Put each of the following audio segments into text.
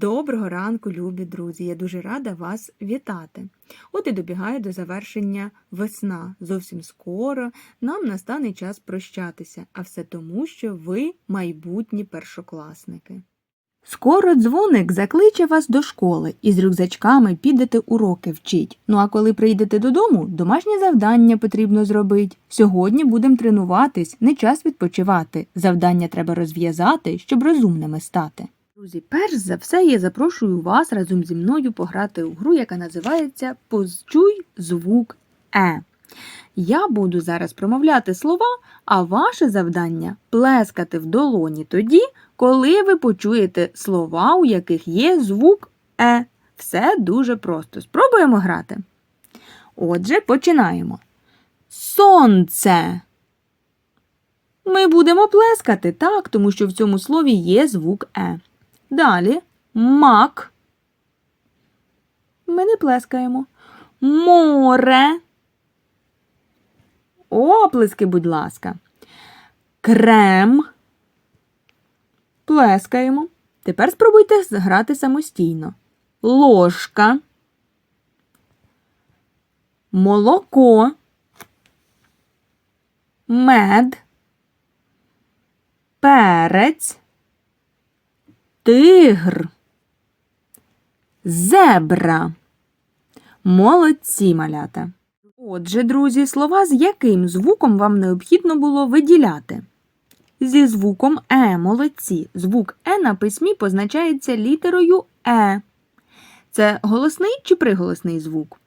Доброго ранку, любі друзі! Я дуже рада вас вітати. От і добігає до завершення весна. Зовсім скоро нам настане час прощатися, а все тому, що ви майбутні першокласники. Скоро дзвоник закличе вас до школи і з рюкзачками підете уроки вчить. Ну а коли прийдете додому, домашнє завдання потрібно зробити. Сьогодні будемо тренуватись, не час відпочивати. Завдання треба розв'язати, щоб розумними стати. Друзі, перш за все я запрошую вас разом зі мною пограти у гру, яка називається Позчуй звук Е. Я буду зараз промовляти слова, а ваше завдання плескати в долоні тоді, коли ви почуєте слова, у яких є звук Е. Все дуже просто. Спробуємо грати. Отже, починаємо. Сонце. Ми будемо плескати, так, тому що в цьому слові є звук Е. Далі мак. Ми не плескаємо. Море. Оплески, будь ласка. Крем. Плескаємо. Тепер спробуйте грати самостійно. Ложка. Молоко. Мед. Перець. Тигр. Зебра. Молодці малята. Отже, друзі, слова, з яким звуком вам необхідно було виділяти? Зі звуком Е, молодці. Звук Е на письмі позначається літерою Е. Це голосний чи приголосний звук?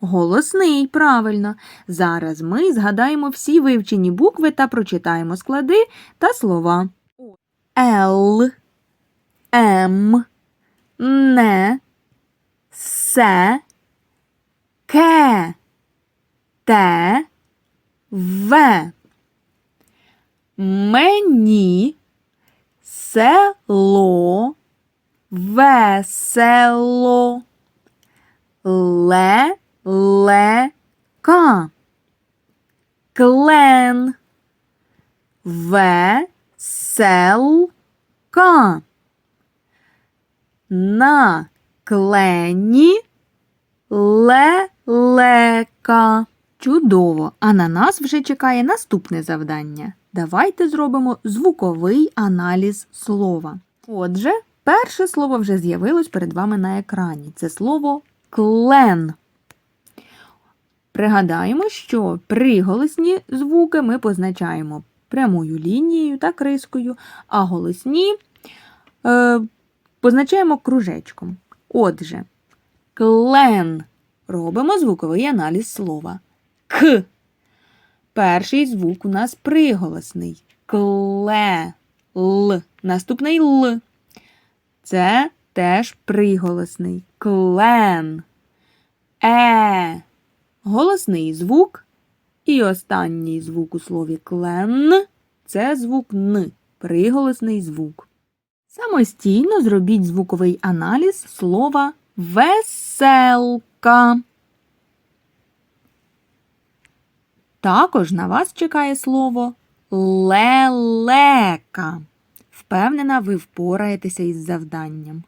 Голосний, правильно. Зараз ми згадаємо всі вивчені букви та прочитаємо склади та слова. Л, М, Не, Се, Ке, Те, В. Мені село, весело, ле, лека, клен, веселка. На клені лелека. Чудово! А на нас вже чекає наступне завдання. Давайте зробимо звуковий аналіз слова. Отже, перше слово вже з'явилось перед вами на екрані. Це слово клен. Пригадаємо, що приголосні звуки ми позначаємо прямою лінією та крискою, а голосні е, позначаємо кружечком. Отже, клен. Робимо звуковий аналіз слова. К. Перший звук у нас приголосний. Кле. Л. Наступний Л. Це теж приголосний. Клен. Е. Голосний звук. І останній звук у слові клен це звук Н. Приголосний звук. Самостійно зробіть звуковий аналіз слова веселка. Також на вас чекає слово лелека. Впевнена, ви впораєтеся із завданням.